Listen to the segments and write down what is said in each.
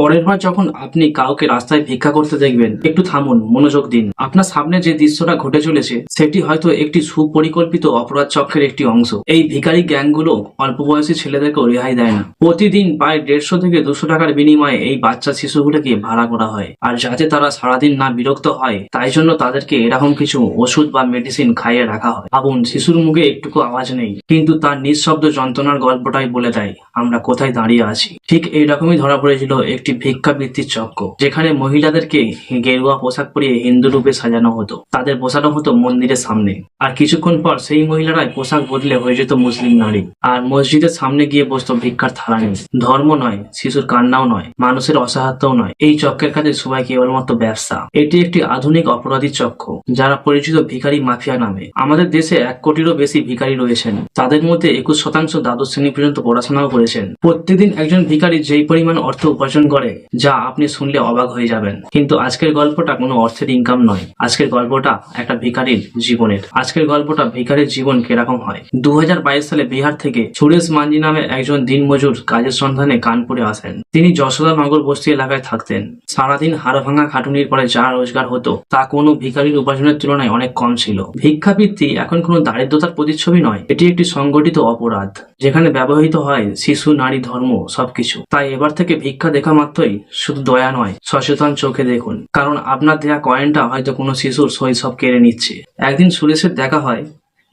পরের বার যখন আপনি কাউকে রাস্তায় ভিক্ষা করতে দেখবেন, একটু থামুন, মনোযোগ দিন। আপনার সামনে যে দৃশ্যটা ঘটে চলেছে, সেটি হয়তো একটি সুপরিকল্পিত অপরাধ চক্রের একটি অংশ। এই ভিখারি গ্যাংগুলো অল্প বয়সী ছেলেদেরকে রেহাই দেয় না। প্রতিদিন প্রায় দেড়শো থেকে দুশো টাকার বিনিময়ে এই বাচ্চা শিশুগুলোকে ভাড়া করা হয়। আর যাতে তারা সারাদিন না বিরক্ত হয়, তাই জন্য তাদেরকে এরকম কিছু ওষুধ বা মেডিসিন খাইয়ে রাখা হয়। ভাবুন, শিশুর মুখে একটুকু আওয়াজ নেই, কিন্তু তার নিঃশব্দ যন্ত্রণার গল্পটাই বলে দেয়, আমরা কোথায় দাঁড়িয়ে আছি? ঠিক এইরকমই ধরা পড়েছিল একটি ভিক্ষাবৃত্তির চক্র, যেখানে মহিলাদেরকে গেরুয়া পোশাক পরিয়ে হিন্দু রূপে সাজানো হতো। তাদের বসানো হতো মন্দিরের সামনে। আর কিছুক্ষণ পর সেই মহিলারাই পোশাক বদলে হয়ে যেত মুসলিম নারী। আর মসজিদের সামনে গিয়ে বসতো ভিক্ষার থালা নিয়ে। ধর্ম নয়, শিশুর কান্নাও নয়, মানুষের অসহায়তাও নয়। এই চক্রের কাছে সবাই কেবলমাত্র ব্যবসা। এটি একটি আধুনিক অপরাধী চক্র, যারা পরিচিত ভিখারি মাফিয়া নামে। আমাদের দেশে এক কোটিরও বেশি ভিখারি রয়েছেন। তাদের মধ্যে একুশ শতাংশ দ্বাদশ শ্রেণি পর্যন্ত পড়াশোনাও করেছেন। প্রত্যেকদিন একজন ভিখারি যেই পরিমাণ অর্থ উপার্জন করে যা আপনি শুনলে অবাক হয়ে যাবেন। কিন্তু আজকের গল্পটা কোনো অর্থের ইনকাম নয়। আজকের গল্পটা একটা ভিখারির জীবনের। আজকের গল্পটা ভিখারির জীবন কীরকম হয়? দুহাজার বাইশ সালে বিহার থেকে সুরেশ মাঞ্জি নামে একজন দিনমজুর কাজের সন্ধানে কানপুরে আসেন। তিনি যশোদা নগর বস্তি এলাকায় থাকতেন। সারাদিন হাড় ভাঙা খাটুনির পরে যা রোজগার হতো, তা কোনো ভিখারির উপার্জনের তুলনায় অনেক কম ছিল। ভিক্ষাবৃত্তি এখন কোনো দারিদ্রতার প্রতিচ্ছবি নয়। এটি একটি সংগঠিত অপরাধ। যেখানে ব্যবহৃত হয় শিশু, নারী, ধর্ম সবকিছু। তাই এবার থেকে ভিক্ষা দেখা মাত্রই শুধু দয়া নয়, সচেতন চোখে দেখুন। কারণ আপনার দেয়া কয়েনটা হয়তো কোনো শিশুর শৈশব কেড়ে নিচ্ছে। একদিন সুরেশের দেখা হয়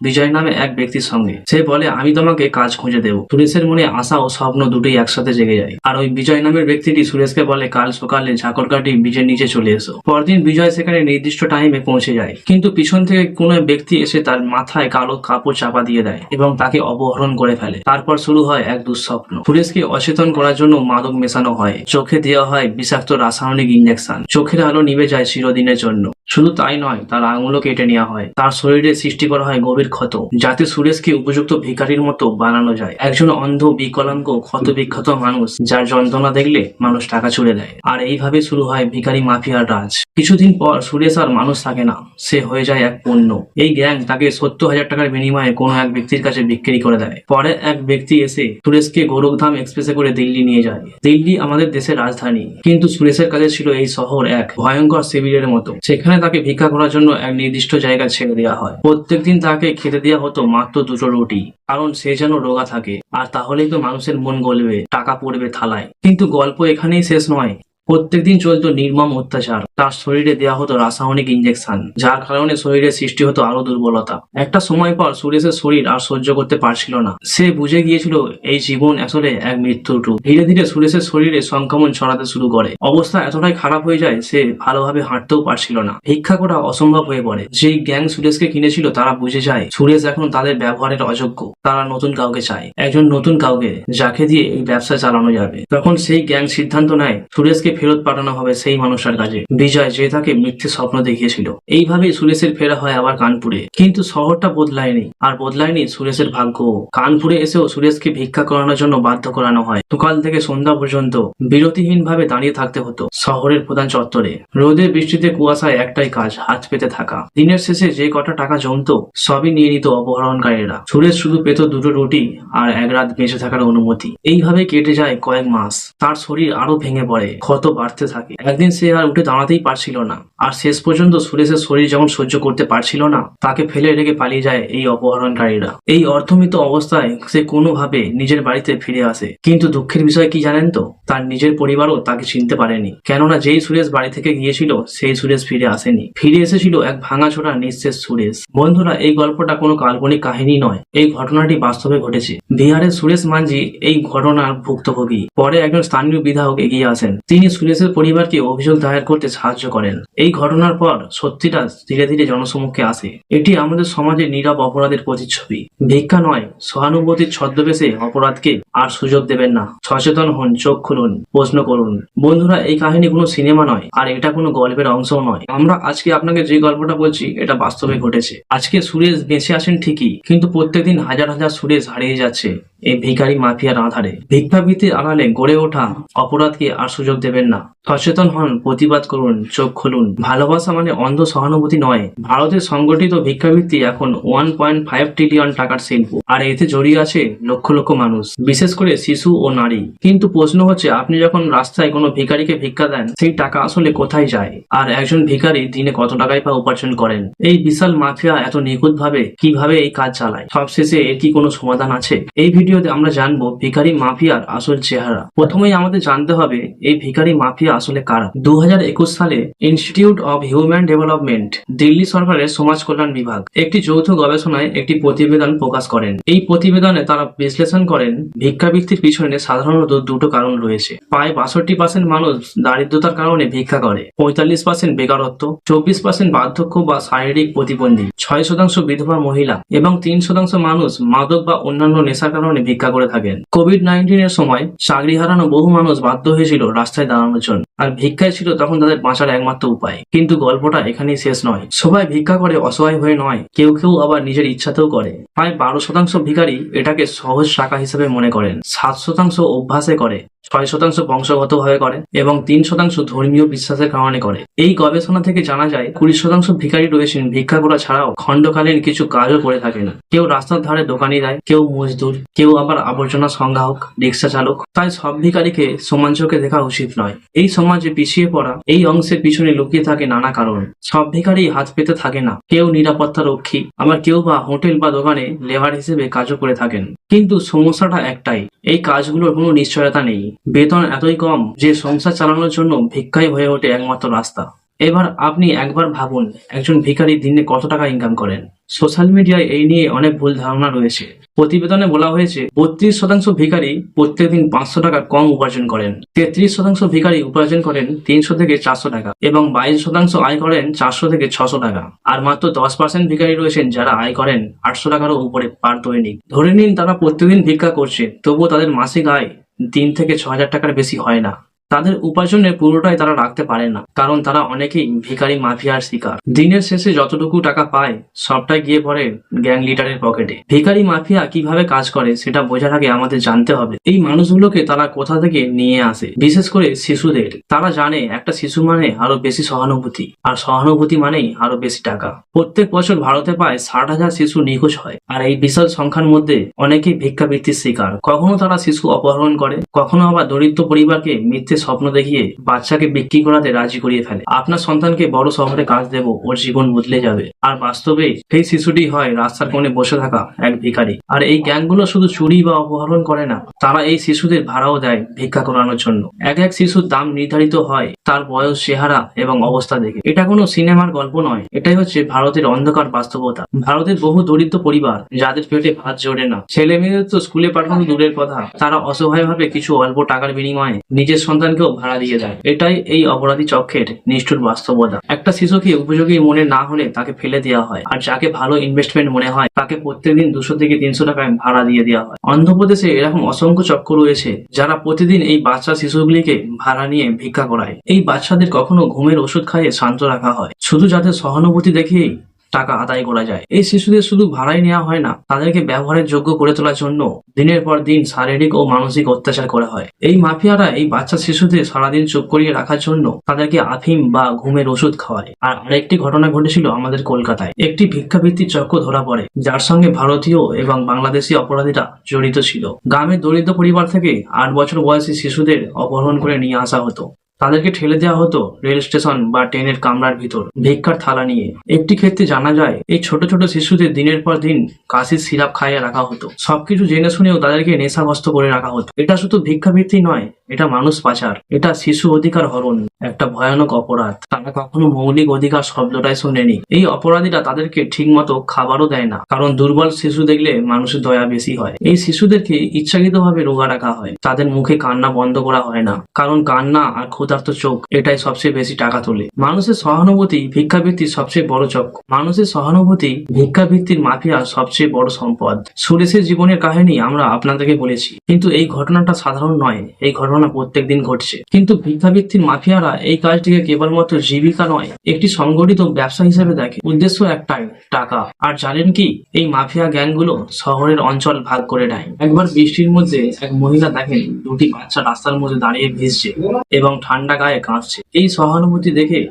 বিজয় নামে এক ব্যক্তির সঙ্গে। সে বলে, আমি তোমাকে কাজ খুঁজে দেবো। সুরেশের মনে আশা ও স্বপ্ন দুটোই একসাথে জেগে যায়। আর ওই বিজয় নামের ব্যক্তিটি সুরেশকে বলে, কাল সকালে ঝাঁকরকাটি বীজের নিচে চলে এসো। পরদিন বিজয় সেখানে নির্দিষ্ট টাইমে পৌঁছে যায়। কিন্তু পিছন থেকে কোনো ব্যক্তি এসে তার মাথায় কালো কাপড় চাপা দিয়ে দেয় এবং তাকে অপহরণ করে ফেলে। তারপর শুরু হয় এক দুঃস্বপ্ন। সুরেশকে অচেতন করার জন্য মাদক মেশানো হয়। চোখে দেওয়া হয় বিষাক্ত রাসায়নিক ইঞ্জেকশন চোখের আলো নিভে যায় চিরদিনের জন্য। শুধু তাই নয়, তার আঙুলও কেটে নেওয়া হয়। তার শরীরে সৃষ্টি করা হয় গভীর ক্ষত, যাতে সুরেশকে উপযুক্ত ভিখারির মতো বানানো যায়। একজন অন্ধ, বিকলাঙ্গ ক্ষত বিখ্যাত মানুষ, যার যন্ত্রণা দেখলে মানুষ টাকা ছুড়ে দেয়। আর এইভাবে শুরু হয় ভিখারি মাফিয়ার রাজ। কিছুদিন পর সুরেশ আর মানুষ থাকে না। সে হয়ে যায় এক পণ্য। এই গ্যাং তাকে সত্তর হাজার টাকার বিনিময়ে কোনো এক ব্যক্তির কাছে বিক্রি করে দেয়। পরে এক ব্যক্তি এসে সুরেশকে গোরখধাম এক্সপ্রেসে করে দিল্লি নিয়ে যায়। দিল্লি আমাদের দেশের রাজধানী। কিন্তু সুরেশের কাছে ছিল এই শহর এক ভয়ঙ্কর শিবিরের মতো। সেখানে তাকে ভিক্ষা করার জন্য এক নির্দিষ্ট জায়গা ছেড়ে দেওয়া হয়। প্রত্যেকদিন তাকে খেতে দেওয়া হতো মাত্র দুটো রুটি, কারণ সে যেন রোগা থাকে। আর তাহলেই তো মানুষের মন গলবে, টাকা পড়বে থালায়। কিন্তু গল্প এখানেই শেষ নয়। প্রত্যেকদিন চলতো নির্মম অত্যাচার। তার শরীরে দেওয়া হতো রাসায়নিক ইঞ্জেকশন যার কারণে শরীরে সৃষ্টি হতো আরও দুর্বলতা। একটা সময় পর সুরেশের শরীর আর সহ্য করতে পারছিল না। সে বুঝে গিয়েছিল, এই জীবন আসলে এক মৃত্যুর রূপ। ধীরে ধীরে সুরেশের শরীরে সংক্রমণ ছড়াতে শুরু করে। অবস্থা এতটাই খারাপ হয়ে যায়, সে ভালোভাবে হাঁটতেও পারছিল না। ভিক্ষা করা অসম্ভব হয়ে পড়ে। যেই গ্যাং সুরেশকে কিনেছিল, তারা বুঝে যায়, সুরেশ এখন তাদের ব্যবহারের অযোগ্য। তারা নতুন কাউকে চায়। একজন নতুন কাউকে, যাকে দিয়ে এই ব্যবসা চালানো যাবে। তখন সেই গ্যাং সিদ্ধান্ত নেয়, সুরেশকে ফেরত পাঠানো হবে সেই মানুষটার কাছে বিজয় যে তাকে মিথ্যে স্বপ্ন দেখিয়েছিল। এইভাবেই সুরেশের ফেরা হয় আবার কানপুরে। কিন্তু শহরটা বদলায়নি। আর বদলায়নি সুরেশের ভাগ্য কানপুরে এসেও সুরেশকে ভিক্ষা করানোর জন্য বাধ্য করানো হয়। সকাল থেকে সন্ধ্যা পর্যন্ত বিরতিহীন ভাবে দাঁড়িয়ে থাকতে হতো শহরের প্রধান চত্বরে। রোদে বৃষ্টিতে কুয়াশায় একটাই কাজ, হাত পেতে থাকা। দিনের শেষে যে কটা টাকা জমতো, সবই নিয়ে নিত অপহরণকারীরা। সুরেশ শুধু পেত দুটো রুটি আর এক রাত বেঁচে থাকার অনুমতি। এইভাবে কেটে যায় কয়েক মাস। তার শরীর আরও ভেঙে পড়ে। ক্ষত বাড়তে থাকে। একদিন সে আর উঠে দাঁড়াতেই পারছিল না। আর শেষ পর্যন্ত সুরেশের শরীর যখন সহ্য করতে পারছিল না, তাকে ফেলে রেখে পালিয়ে যায় এই অপহরণকারীরা। এই অর্থমিত অবস্থায় সে কোনোভাবে নিজের বাড়িতে ফিরে আসে। কিন্তু দুঃখের বিষয় কি জানেন তো? তার নিজের পরিবারও তাকে চিনতে পারেনি। কেননা যেই সুরেশ বাড়ি থেকে গিয়েছিল, সেই সুরেশ ফিরে আসেনি। ফিরে এসেছিল এক ভাঙাচোরা নিঃশেষ সুরেশ। বন্ধুরা, এই গল্পটা কোনো কাল্পনিক কাহিনী নয়। এই ঘটনাটি বাস্তবে ঘটেছে। বিহারের সুরেশ মাঞ্জি এই ঘটনার ভুক্তভোগী। পরে একজন স্থানীয় বিধায়ক এগিয়ে আসেন। তিনি সুরেশের পরিবারকে অভিযোগ দায়ের করতে সাহায্য করেন। এই ঘটনার পর সত্যিটা ধীরে ধীরে জনসমক্ষে আসে। এটি আমাদের সমাজে নীরব অপরাধের প্রতিচ্ছবি। ভিক্ষা নয়, সহানুভূতির ছদ্মবেশে অপরাধকে আর সুযোগ দেবেন না। সচেতন হন, চোখ খুলুন, প্রশ্ন করুন। বন্ধুরা, এই কাহিনী কোনো সিনেমা নয়, আর এটা কোনো গল্পের অংশও নয়। আমরা আজকে আপনাকে যে গল্পটা বলছি, এটা বাস্তবে ঘটেছে। আজকে সুরেশ বেঁচে আছেন ঠিকই, কিন্তু প্রত্যেকদিন হাজার হাজার সুরেশ হারিয়ে যাচ্ছে। এই ভিখারি মাফিয়ার আধারে ভিক্ষাবৃত্তির আড়ালে গড়ে ওঠা অপরাধকে আর সুযোগ দেবেন না। সচেতন হন, প্রতিবাদ করুন, চোখ খুলুন। ভালোবাসা মানে অন্ধ সহানুভূতি নয়। ভারতের সংগঠিত ভিক্ষাবৃত্তি এখন ওয়ান পয়েন্ট ফাইভ ট্রিলিয়ন টাকার শিল্প। আর এতে জড়িয়ে আছে লক্ষ লক্ষ মানুষ, বিশেষ করে শিশু ও নারী। কিন্তু প্রশ্ন হচ্ছে, আপনি যখন রাস্তায় কোনো ভিখারিকে ভিক্ষা দেন, সেই টাকা আসলে কোথায় যায়? আর একজন ভিখারি দিনে কত টাকায় বা উপার্জন করেন? এই বিশাল মাফিয়া এত নিখুঁত ভাবে কীভাবে এই কাজ চালায়? সবশেষে এর কি কোনো সমাধান আছে? এই ভিডিওতে আমরা জানব ভিখারি মাফিয়ার আসল চেহারা। প্রথমেই আমাদের জানতে হবে, এই ভিখারি মাফিয়া আসলে কারা? দু হাজার একুশ সালে institute of human development Delhi সরকারের সমাজ কল্যাণ বিভাগ একটি যৌথ গবেষণায় একটি প্রতিবেদন প্রকাশ করেন। এই প্রতিবেদনে তারা বিশ্লেষণ করেন, ভিক্ষাবৃত্তির পিছনে সাধারণত দুটো কারণ রয়েছে। প্রায় বাষট্টি পার্সেন্ট মানুষ দারিদ্রতার কারণে ভিক্ষা করে, পঁয়তাল্লিশ পার্সেন্ট বেকারত্ব, চব্বিশ পার্সেন্ট বার্ধক্য বা শারীরিক প্রতিবন্ধী, ছয় শতাংশ বিধবা মহিলা এবং তিন শতাংশ মানুষ মাদক বা অন্যান্য নেশার কারণে ভিক্ষা করে থাকেন। কোভিড নাইন্টিনের সময় চাকরি হারানো বহু মানুষ বাধ্য হয়েছিল রাস্তায় দাঁড়ানোর জন্য। আর ভিক্ষাই ছিল তখন তাদের বাঁচার একমাত্র উপায়। কিন্তু গল্পটা এখানেই শেষ নয়। সবাই ভিক্ষা করে অসহায় হয়ে নয়। কেউ কেউ আবার নিজের ইচ্ছাতেও করে। প্রায় বারো শতাংশ ভিখারি এটাকে সহজ শাখা হিসেবে মনে করেন। সাত শতাংশ অভ্যাসে করে। ছয় শতাংশ বংশগতভাবে করে এবং তিন শতাংশ ধর্মীয় বিশ্বাসের কারণে করে। এই গবেষণা থেকে জানা যায়, কুড়ি শতাংশ ভিখারি রয়েছেন। ভিক্ষা করা ছাড়াও খণ্ডকালীন কিছু কাজও করে থাকেন। কেউ রাস্তার ধারে দোকানি দেয়, কেউ মজদুর, কেউ আবার আবর্জনা সংগ্রাহক, রিক্সা চালক। তাই সব ভিখারিকে সমান চোখে দেখা উচিত নয়। এই সমাজে পিছিয়ে পড়া, এই অংশের পিছনে লুকিয়ে থাকে নানা কারণ। সব ভিখারি হাত পেতে থাকে না। কেউ নিরাপত্তা রক্ষী, আবার কেউ বা হোটেল বা দোকানে লেবার হিসেবে কাজও করে থাকেন। কিন্তু সমস্যাটা একটাই, এই কাজগুলোর কোনো নিশ্চয়তা নেই। বেতন এতই কম যে সংসার চালানোর জন্য ভিক্ষাই হয়ে ওঠে একমাত্র রাস্তা। এবার আপনি একবার ভাবুন, একজন ভিখারি দিনে কত টাকা ইনকাম করেন? সোশ্যাল মিডিয়ায় এই নিয়ে অনেক ভুল ধারণা রয়েছে। প্রতিবেদনে বলা হয়েছে, বত্রিশ শতাংশ ভিখারি প্রত্যেকদিন পাঁচশো টাকা কম উপার্জন করেন। তেত্রিশ শতাংশ ভিখারি উপার্জন করেন তিনশো থেকে চারশো টাকা এবং বাইশ শতাংশ আয় করেন চারশো থেকে ছশো টাকা। আর মাত্র দশ পার্সেন্ট ভিখারি রয়েছেন যারা আয় করেন আটশো টাকারও উপরে পার দৈনিক। ধরে নিন তারা প্রত্যেকদিন ভিক্ষা করছে, তবুও তাদের মাসিক আয় তিন থেকে ছ হাজার টাকার বেশি হয় না। তাদের উপার্জনের পুরোটাই তারা রাখতে পারে না, কারণ তারা অনেকেই ভিখারি মাফিয়ার শিকার। দিনের শেষে যতটুকু টাকা পায়, সবটাই গিয়ে পড়ে গ্যাং লিডারের পকেটে। ভিখারি মাফিয়া কীভাবে কাজ করে, সেটা বোঝার আগে আমাদের জানতে হবে। এই মানুষগুলোকে তারা কোথা থেকে নিয়ে আসে, বিশেষ করে শিশুদের। তারা জানে একটা শিশু মানে আরও বেশি সহানুভূতি, আর সহানুভূতি মানেই আরও বেশি টাকা। প্রত্যেক বছর ভারতে প্রায় ষাট হাজার শিশু নিখোঁজ হয়, আর এই বিশাল সংখ্যার মধ্যে অনেকেই ভিক্ষাবৃত্তির শিকার। কখনো তারা শিশু অপহরণ করে, কখনো আবার দরিদ্র পরিবারকে মিথ্যে স্বপ্ন দেখিয়ে বাচ্চাকে বিক্রি করাতে রাজি করিয়ে ফেলে। আপনার সন্তানকে বড় শহরে কাজ দেব, ওর জীবন বদলে যাবে। আর বাস্তবে সেই শিশুটি হয় রাস্তার কোণে বসে থাকা এক ভিখারি। আর এই গ্যাংগুলো শুধু চুরি বা অপহরণ করে না, তারা এই শিশুদের ভাড়াও দেয় ভিক্ষা করানোর জন্য। এক এক শিশুর দাম নির্ধারিত হয়, তার বয়স, চেহারা এবং অবস্থা দেখে। এটা কোনো সিনেমার গল্প নয়, এটাই হচ্ছে ভারতের অন্ধকার বাস্তবতা। ভারতের বহু দরিদ্র পরিবার, যাদের পেটে ভাত জোড়ে না। ছেলে মেয়েদের তো স্কুলে পাঠানো দূরের কথা, তারা অসহায়ভাবে কিছু অল্প টাকার বিনিময়ে নিজের সন্তানকেও ভাড়া দিয়ে দেয়। এটাই এই অপরাধী চক্রের নিষ্ঠুর বাস্তবতা। একটা শিশুকে উপযোগী মনে না হলে তাকে ফেলে দেওয়া হয়। আর যাকে ভালো ইনভেস্টমেন্ট মনে হয়, তাকে প্রত্যেকদিন দুশো থেকে তিনশো টাকায় ভাড়া দিয়ে দেওয়া হয়। অন্ধ্রপ্রদেশে এরকম অসংখ্য চক্র রয়েছে, যারা প্রতিদিন এই বাচ্চা শিশুগুলিকে ভাড়া নিয়ে ভিক্ষা করায়। এই বাচ্চাদের কখনো ঘুমের ওষুধ খাইয়ে শান্ত রাখা হয়। শুধু যাদের সহানুভূতি দেখিয়েই টাকা আদায় করা যায়। এই শিশুদের শুধু ভাড়াই নেওয়া হয় না, তাদেরকে ব্যবহারের যোগ্য করে তোলার জন্য দিনের পর দিন শারীরিক ও মানসিক অত্যাচার করা হয়। এই মাফিয়ারা এই বাচ্চা শিশুদের সারাদিন চুপ করিয়ে রাখার জন্য তাদেরকে আফিম বা ঘুমের ওষুধ খাওয়ায়। আর আরেকটি ঘটনা ঘটেছিল আমাদের কলকাতায়। একটি ভিক্ষাবৃত্তির চক্র ধরা পড়ে, যার সঙ্গে ভারতীয় এবং বাংলাদেশি অপরাধীরা জড়িত ছিল। গ্রামের দরিদ্র পরিবার থেকে আট বছর বয়সী শিশুদের অপহরণ করে নিয়ে আসা হতো। তাদেরকে ঠেলে দেওয়া হতো রেল স্টেশন বা ট্রেনের কামরার ভিতর ভিক্ষার থালা নিয়ে। একটি ক্ষেত্রে জানা যায়, এই ছোট ছোট শিশুদের দিনের পর দিন কাশির সিরাপ খাইয়ে রাখা হতো। সবকিছু জেনে শুনেও তাদেরকে নেশাগ্রস্ত করে রাখা হতো। এটা শুধু ভিক্ষাবৃত্তি নয় এটা মানুষ পাচার, এটা শিশু অধিকার হরণ, একটা ভয়ানক অপরাধ। তারা কখনো মৌলিক অধিকার শব্দটাই শোনেনি। এই অপরাধীরা তাদেরকে ঠিক মতো খাবারও দেয় না, কারণ দুর্বল শিশু দেখলে মানুষের দয়া বেশি হয়। এই শিশুদেরকে ইচ্ছাকৃতভাবে রোগা রাখা হয়, তাদের মুখে কান্না বন্ধ করা হয় না, কারণ কান্না আর ক্ষুধার্ত চোখ এটাই সবচেয়ে বেশি টাকা তোলে। মানুষের সহানুভূতি ভিক্ষাবৃত্তির সবচেয়ে বড় চক্র। মানুষের সহানুভূতি ভিক্ষাবৃত্তির মাফিয়া সবচেয়ে বড় সম্পদ। সুরেশের জীবনের কাহিনী আমরা আপনাদেরকে বলেছি, কিন্তু এই ঘটনাটা সাধারণ নয়, এই ঘটনা প্রত্যেকদিন ঘটছে। কিন্তু ভিক্ষাবৃত্তির মাফিয়ারা এই কাজটিকে কেবলমাত্র জীবিকা নয়, একটি সংগঠিত ব্যবসা হিসেবে দেখে। উদ্দেশ্য একটাই, টাকা। আর জানেন কি, এই মাফিয়া গ্যাংগুলো শহরের অঞ্চল ভাগ করে নেয়। একবার বৃষ্টির মধ্যে এক মহিলা দেখেন দুটি বাচ্চা রাস্তার মধ্যে দাঁড়িয়ে ভিজছে এবং ঠান্ডা গায়ে কাঁপছে। এই সহানুভূতি দেখে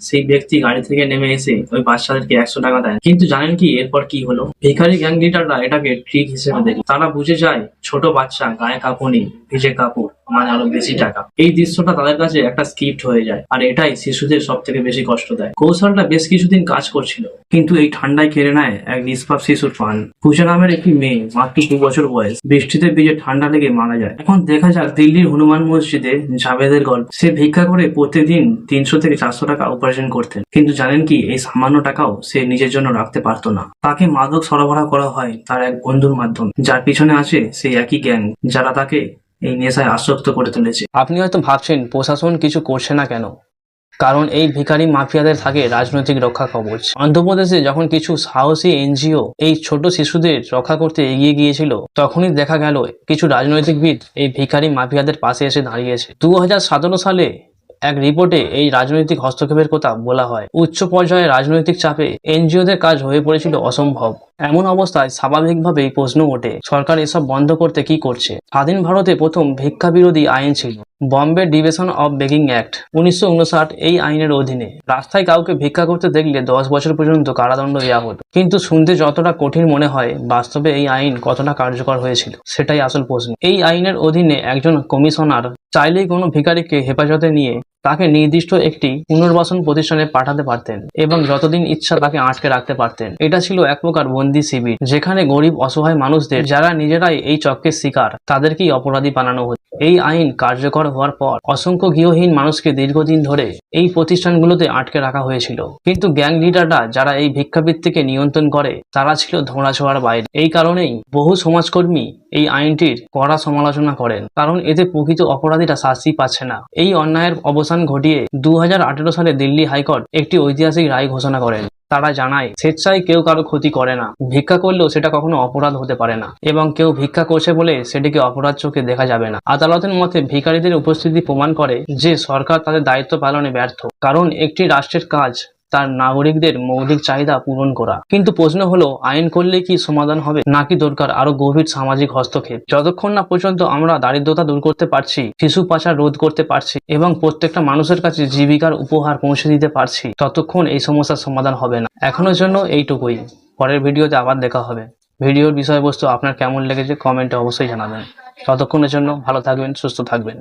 সেই ব্যক্তি গাড়ি থেকে নেমে এসে ওই বাচ্চাদেরকে একশো টাকা দেয়। কিন্তু জানেন কি, এরপর কি হলো? ভিখারি গ্যাং লিডাররা এটাকে ট্রিক হিসেবে দেখে। তারা বুঝে যায়, ছোট বাচ্চা গায়ে কাঁপুনি ভিজে কাপড়। মানে আরও বেশি টাকা। এই দৃশ্যটা তাদের কাছে একটা স্ক্রিপ্ট হয়ে যায়, আর এটাই শিশুদের সব থেকে বেশি কষ্ট দেয়। কৌশলটা বেশ কিছুদিন কাজ করছিল, কিন্তু এই ঠান্ডায় কেড়ে নেয় এক নিষ্পাপ শিশুর প্রাণ। পূজা নামের একটি মেয়ে, মাত্র দু বছর বয়স, বৃষ্টিতে ভিজে ঠান্ডা লেগে মারা যায়। এখন দেখা যাক দিল্লির হনুমান মসজিদে জাভেদের গল্প। সে ভিক্ষা করে প্রতিদিন তিনশো থেকে চারশো টাকা উপার্জন করতেন, কিন্তু জানেন কি, এই সামান্য টাকাও সে নিজের জন্য রাখতে পারতো না। তাকে মাদক সরবরাহ করা হয় তার এক বন্ধুর মাধ্যমে, যার পিছনে আছে সেই একই গ্যাং যারা তাকে এই নেশায় আসক্ত করে তুলেছে। আপনি হয়তো ভাবছেন, প্রশাসন কিছু করছে না কেন? কারণ এই ভিখারি মাফিয়াদের থাকে রাজনৈতিক রক্ষা কবচ। অন্ধ্রপ্রদেশে যখন কিছু সাহসী এনজিও এই ছোট শিশুদের রক্ষা করতে এগিয়ে গিয়েছিল, তখনই দেখা গেল কিছু রাজনৈতিকবিদ এই ভিখারি মাফিয়াদের পাশে এসে দাঁড়িয়েছে। দু হাজার সতেরো সালে এক রিপোর্টে এই রাজনৈতিক হস্তক্ষেপের কথা বলা হয়। উচ্চ পর্যায়ে রাজনৈতিক চাপে এনজিওদের কাজ হয়ে পড়েছিল অসম্ভব। এমন অবস্থায় স্বাভাবিকভাবেই প্রশ্ন ওঠে, সরকার এসব বন্ধ করতে কি করছে? স্বাধীন ভারতে প্রথম ভিক্ষা বিরোধী আইন ছিল, Bombay division of begging act. উনিশশো উনষাট এই আইনের অধীনে রাস্তায় কাউকে ভিক্ষা করতে দেখলে দশ বছর পর্যন্ত কারাদণ্ড দেওয়া হতো। কিন্তু শুনতে যতটা কঠিন মনে হয়, বাস্তবে এই আইন কতটা কার্যকর হয়েছিল, সেটাই আসল প্রশ্ন। এই আইনের অধীনে একজন কমিশনার চাইলেই কোনো ভিখারিকে হেফাজতে নিয়ে তাকে নির্দিষ্ট একটি পুনর্বাসন প্রতিষ্ঠানে পাঠাতে পারতেন এবং যতদিন ইচ্ছা তাকে আটকে রাখতে পারতেন। এটা ছিল এক প্রকার বন্দি শিবির, যেখানে গরিব অসহায় মানুষদের, যারা নিজেরাই এই চক্রের শিকার, তাদেরকেই অপরাধী বানানো হতো। এই আইন কার্যকর হওয়ার পর অসংখ্য গৃহহীন মানুষকে দীর্ঘদিন ধরে এই প্রতিষ্ঠানগুলোতে আটকে রাখা হয়েছিল। কিন্তু গ্যাং লিডাররা যারা এই ভিক্ষাবৃত্তিকে নিয়ন্ত্রণ করে, তারা ছিল ধোঁড়াছোঁয়ার বাইরে। এই কারণেই বহু সমাজকর্মী এই আইনটির কড়া সমালোচনা করেন, কারণ এতে প্রকৃত অপরাধীরা শাস্তি পাচ্ছে না। এই অন্যায়ের অবসান ঘটিয়ে দু সালে দিল্লি হাইকোর্ট একটি ঐতিহাসিক রায় ঘোষণা করেন। তারা জানায়, স্বেচ্ছায় কেউ কারও ক্ষতি করে না। ভিক্ষা করলেও সেটা কখনো অপরাধ হতে পারে না এবং কেউ ভিক্ষা করছে বলে সেটিকে অপরাধ চোখে দেখা যাবে না। আদালতের মতে ভিকারীদের উপস্থিতি প্রমাণ করে যে সরকার তাদের দায়িত্ব পালনে ব্যর্থ। কারণ একটি রাষ্ট্রের কাজ তার নাগরিকদের মৌলিক চাহিদা পূরণ করা। কিন্তু প্রশ্ন হলো, আইন করলে কি সমাধান হবে? নাকি দরকার আরও গভীর সামাজিক হস্তক্ষেপ? যতক্ষণ না পর্যন্ত আমরা দারিদ্রতা দূর করতে পারছি, শিশু পাচার রোধ করতে পারছি, এবং প্রত্যেকটা মানুষের কাছে জীবিকার উপহার পৌঁছে দিতে পারছি, ততক্ষণ এই সমস্যার সমাধান হবে না। এখনোর জন্য এইটুকুই। পরের ভিডিওতে আবার দেখা হবে। ভিডিওর বিষয়বস্তু আপনার কেমন লেগেছে কমেন্টে অবশ্যই জানাবেন। ততক্ষণের জন্য ভালো থাকবেন, সুস্থ থাকবেন।